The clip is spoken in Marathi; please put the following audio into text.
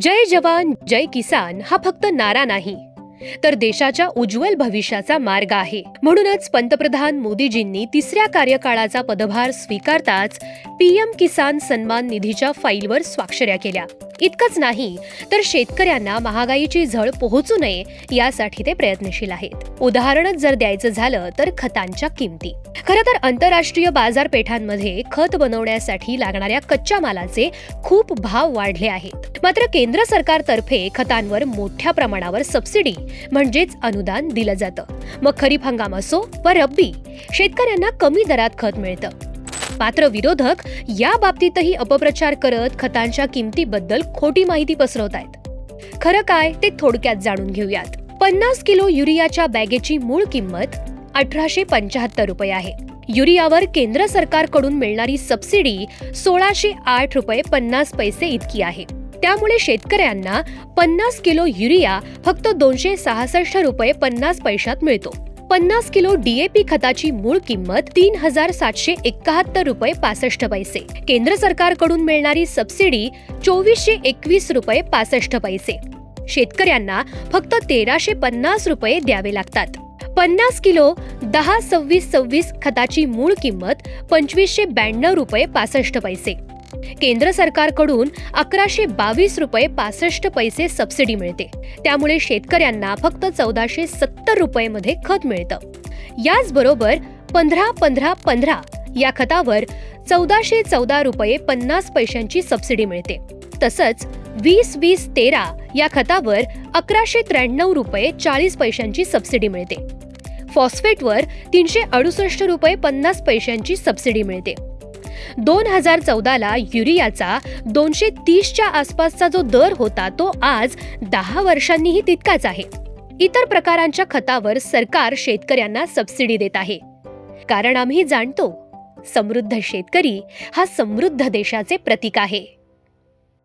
जय जवान जय किसान हा फक्त नारा नाही तर देशाच्या उज्ज्वल भविष्याचा मार्ग आहे. म्हणूनच पंतप्रधान मोदीजींनी तिसऱ्या कार्यकाळाचा पदभार स्वीकारताच पीएम किसान सन्मान निधीच्या फाईलवर स्वाक्षऱ्या केल्या. इतकंच नाही तर शेतकऱ्यांना महागाईची झळ पोहोचू नये यासाठी ते प्रयत्नशील आहेत. उदाहरणच जर द्यायचं झालं तर खतांच्या किमती. खरं तर आंतरराष्ट्रीय बाजारपेठांमध्ये खत बनवण्यासाठी लागणाऱ्या कच्च्या मालाचे खूप भाव वाढले आहेत. मात्र केंद्र सरकारतर्फे खतांवर मोठ्या प्रमाणावर सबसिडी म्हणजेच अनुदान दिलं जातं. मग खरीप हंगाम असो व रब्बी शेतकऱ्यांना कमी दरात खत मिळतं. मात्र विरोधक या बाबतीतही अपप्रचार करत खतांच्या किमतीबद्दल खोटी माहिती पसरवत आहेत. खरं काय ते थोडक्यात जाणून घेऊयात. पन्नास किलो युरियाच्या बॅगेची मूळ किंमत अठराशे पंचाहत्तर रुपये आहे. युरियावर केंद्र सरकारकडून मिळणारी सबसिडी सोळाशे आठ रुपये पन्नास पैसे इतकी आहे. त्यामुळे शेतकऱ्यांना पन्नास किलो युरिया फक्त दोनशे सहासष्ट रुपये पन्नास पैशात मिळतो. पन्नास किलो डीएपी खताची मूळ किंमत तीन हजार सातशे एकाहत्तर रुपये पासष्ट पैसे. केंद्र सरकारकडून मिळणारी सबसिडी चोवीसशे एकवीस रुपये पासष्ट पैसे. शेतकऱ्यांना फक्त तेराशे पन्नास रुपये द्यावे लागतात. पन्नास किलो दहा सव्वीस सव्वीस खताची मूळ किंमत पंचवीसशे ब्याण्णव रुपये पासष्ट पैसे. केंद्र सरकारकडून अकराशे बावीस रुपये पासष्ट पैसे सबसिडी मिळते. त्यामुळे शेतकऱ्यांना फक्त चौदाशे सत्तर रुपये मध्ये खत मिळतं. याचबरोबर पंधरा पंधरा पंधरा या खतावर चौदाशे चौदा रुपये पन्नास पैशांची सबसिडी मिळते. तसंच वीस वीस तेरा या खतावर अकराशे त्र्याण्णव रुपये चाळीस पैशांची सबसिडी मिळते. फॉस्फेटवर तीनशे अडुसष्ट रुपये पन्नास पैशांची सबसिडी मिळते. दोन हजार चौदाला युरियाचा दोनशे तीसच्या आसपासचा जो दर होता तो आज दहा वर्षांनीही तितकाच आहे. इतर प्रकारांच्या खतावर सरकार शेतकऱ्यांना सबसिडी देत आहे. कारण आम्ही जाणतो समृद्ध शेतकरी हा समृद्ध देशाचे प्रतीक आहे.